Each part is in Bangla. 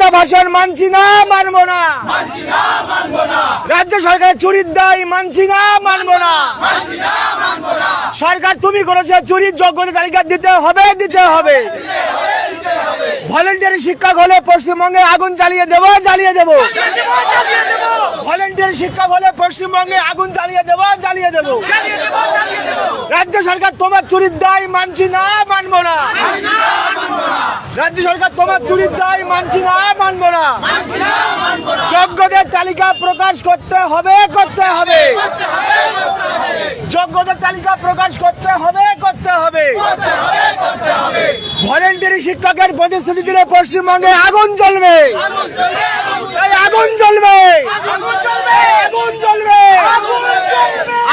মিথ্যা ভাষণ মানছি না মানব না। রাজ্য সরকার চুরির দায় মানছি না মানব না। সরকার তুমি করেছে চুরির যোগ্যতা তালিকা দিতে হবে। দিতে হবে। ভলেন্টিয়ারি শিক্ষক হলে পশ্চিমবঙ্গে আগুন জ্বালিয়ে দেবো জ্বালিয়ে দেবো। ভলেন্টিয়ারি শিক্ষক হলে পশ্চিমবঙ্গে আগুন জ্বালিয়ে দেবো জ্বালিয়ে দেবো। রাজ্য সরকার তোমার চুরির দায় মানছি না মানবো না। রাজ্য সরকার তোমার চুরির দায় মানছি না মানবো না। যোগ্যদের তালিকা প্রকাশ করতে হবে করতে হবে। যোগ্যদের তালিকা প্রকাশ করতে হবে করতে হবে। ভলেন্টারি শিক্ষকের প্রতিশ্রুতি দিলে পশ্চিমবঙ্গে আগুন জ্বলবে। আগুন জ্বলবে। আগুন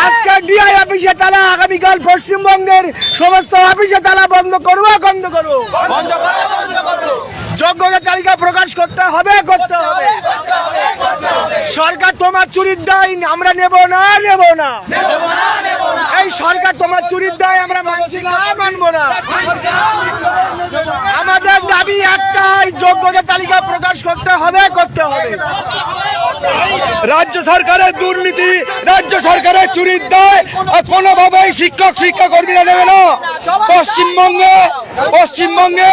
আজকে ডিআই অফিসে তালা, আগামীকাল পশ্চিমবঙ্গের সমস্ত অফিসে তালা বন্ধ করব বন্ধ করব যোগ্যতা তালিকা প্রকাশ করতে হবে করতে হবে। সরকার তোমার চুরির দায়, আমরা নেব না নেব না। এই সরকার তোমার চুরির দায়, আমরা মানছি না, মানব না। আমাদের দাবি একটাই, যোগ্যদের তালিকা প্রকাশ করতে হবে করতে হবে। রাজ্য সরকারের দুর্নীতি, রাজ্য সরকারের চুরির দায় আর কোনোভাবেই শিক্ষক শিক্ষা কর্মীরা নেবে না। পশ্চিমবঙ্গে পশ্চিমবঙ্গে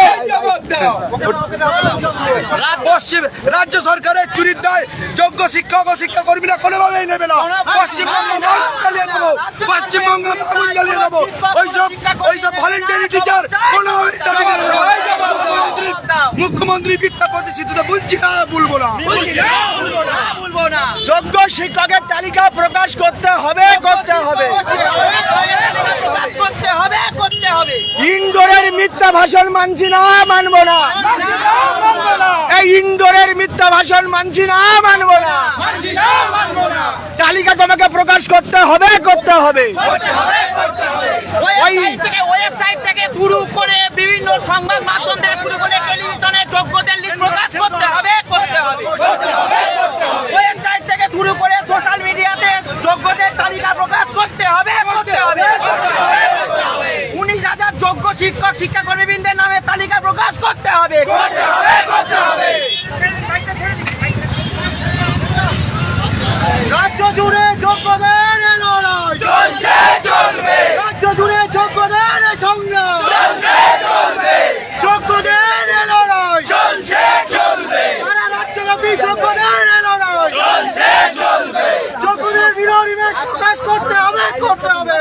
পশ্চিম রাজ্য সরকারের চুরির দায় যোগ্য শিক্ষক ও শিক্ষা কর্মীরা কোনোভাবেই নেবে না। পশ্চিমবঙ্গে দেবো। পশ্চিমবঙ্গে আগুন জ্বালিয়ে দেবো। ওইসব ওইসব ভলেন্টারি টিচার কোনোভাবেই দাবি। মুখ্যমন্ত্রী বিদ্যা প্রতিষ্ঠিত বলছি না বলব না। যোগ্য শিক্ষকের তালিকা প্রকাশ করতে হবে করতে হবে। করতে হবে করতে হবে ইন্ডোরের মিথ্যা ভাষণ মানছি না মানবো না। এই ইন্ডোরের মিথ্যা ভাষণ মানছি না মানবো না। তালিকা তোমাকে প্রকাশ করতে হবে করতে হবে। ওয়েবসাইট থেকে ওয়েবসাইট থেকে শুরু করে বিভিন্ন সংবাদ মাধ্যম থেকে শুরু করে টেলিভিশনে যোগ্যদের লিস্ট প্রকাশ করতে হবে করতে হবে ওয়েবসাইট থেকে শুরু করে সোশ্যাল মিডিয়াতে যোগ্যদের তালিকা প্রকাশ করতে হবে করতে হবে উনিশ হাজার যোগ্য শিক্ষক শিক্ষাকর্মীবৃন্দের নামে তালিকা প্রকাশ করতে হবে করতে হবে করতে হবে রাজ্য জুড়ে যোগ্যদের লড়াই চলছে চলবে রাজ্য জুড়ে যোগ্যদের সংগ্রাম চলছে চলবে যোগ্যদের লড়াই চলছে চলবে সারা রাজ্যব্যাপী যোগ্যদের লড়াই চলছে চলবে যোগ্যদের বিরোধী প্রকাশ করতে হবে করতে হবে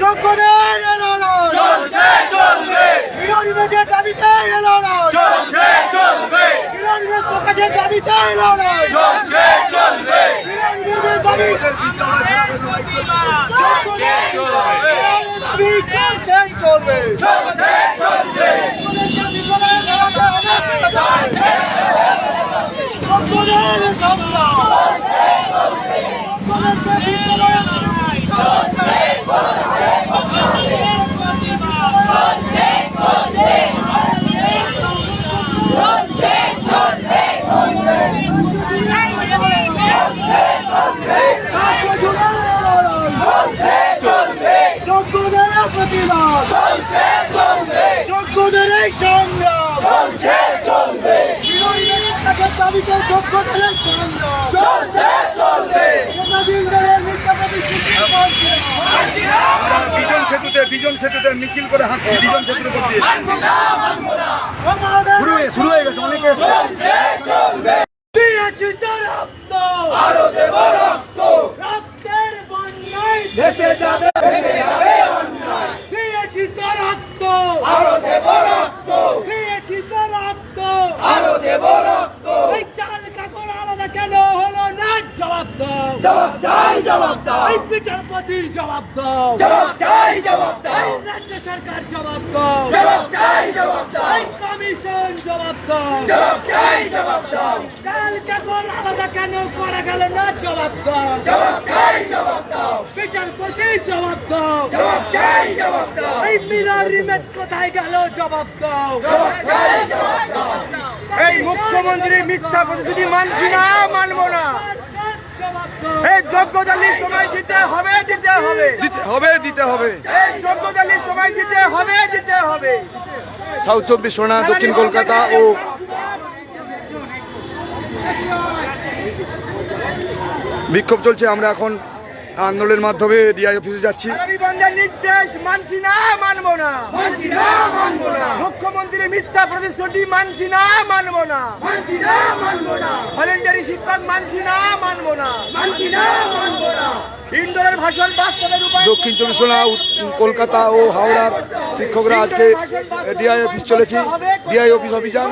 যোগ্যদের লড়াই চলছে চলবে বিরোধী মেজের দাবিতে লড়াই চলছে চলবে বিরোধী মেজ প্রকাশের দাবিতে লড়াই চলছে চলবে বিরোধী মেজের দাবি চলছে চলবে দাবি চলছে চলবে। চলছে চলবে যোগ্যদের সংগ্রাম যোগ্যদের প্রতিবাদ যোগ্যদের এই সংগ্রাম দাবিতে যোগ্যদের সংগ্রাম মানছি না। বিজন সেতুতে বিজন সেতুতে মিছিল করে হাঁটছি, বিজন দিয়ে শুরু হয়ে শুরু হয়ে গেছে, অনেকে এসছে দিয়েছি তো রক্ত আরও দেব রক্ত রক্তের বন্যায় ভেসে যাবে ভেসে যাবে অন্যায় দিয়েছি তো রক্ত আরও দেব রক্ত দিয়েছি তো রক্ত আরও দেব রক্ত এই চাল কাকর আলাদা কেন হলো না জবাব দাও জবাব চাই জবাব দাও এই বিচারপতি জবাব দাও জবাব চাই জবাব দাও রাজ্য সরকার জবাব দাও জবাব চাই জবাব দাও এই কমিশন জবাব দাও জবাব চাই জবাব দাও চাল কাকর আলাদা কেন করা গেল না জবাব দাও জবাব চাই জবাব দাও বিচারপতি জবাব দাও জবাব চাই জবাব দাও এই মিরর ইমেজ কোথায় গেল জবাব দাও জবাব চাই জবাব দাও এই মুখ্যমন্ত্রী মিথ্যা প্রতিশ্রুতি মানছি না মানবো না এই যোগ্যতা লিস্ট তোমায় দিতে হবে দিতে হবে। দিতে হবে দিতে হবে। এই যোগ্যতা লিস্ট তোমায় দিতে হবে দিতে হবে। সাউথ চব্বিশ পরগনা দক্ষিণ কলকাতা ও বিক্ষোভ চলছে। আমরা এখন আন্দোলনের মাধ্যমে ডিআই অফিসে যাচ্ছি। নির্দেশ মানছি না মানবো না। মানছি না মানবো না। মুখ্যমন্ত্রীর মিথ্যা প্রতিশ্রুতি মানছি না মানবো না। মানছি না মানবো না। ভলেন্টারি শিক্ষক মানছি না মানবো না। মানছি না মানবো না। ইন্দোরের ভাষণ বাস্তবে রূপায়ণ দক্ষিণ চব্বিশ পরগনা কলকাতা ও হাওড়ার শিক্ষকরা আজকে ডিআই অফিস চলেছি। ডিআই অফিস অভিযান।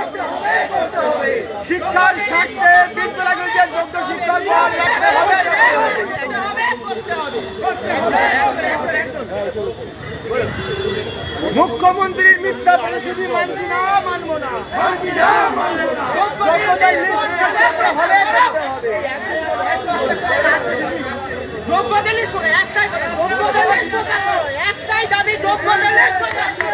শিক্ষার স্বার্থে বিদ্যালয়গুলিতে যোগ্য শিক্ষক বহাল রাখতে হবে মুখ্যমন্ত্রীর মিথ্যা প্রতিশ্রুতি মানছি না মানবো না। মানছি না মানবো না। যোগ্যতার লিস্ট প্রকাশ করতে হবে। করতে লিস্ট একটাই কথা, লিস্ট একটাই দাবি লিস্ট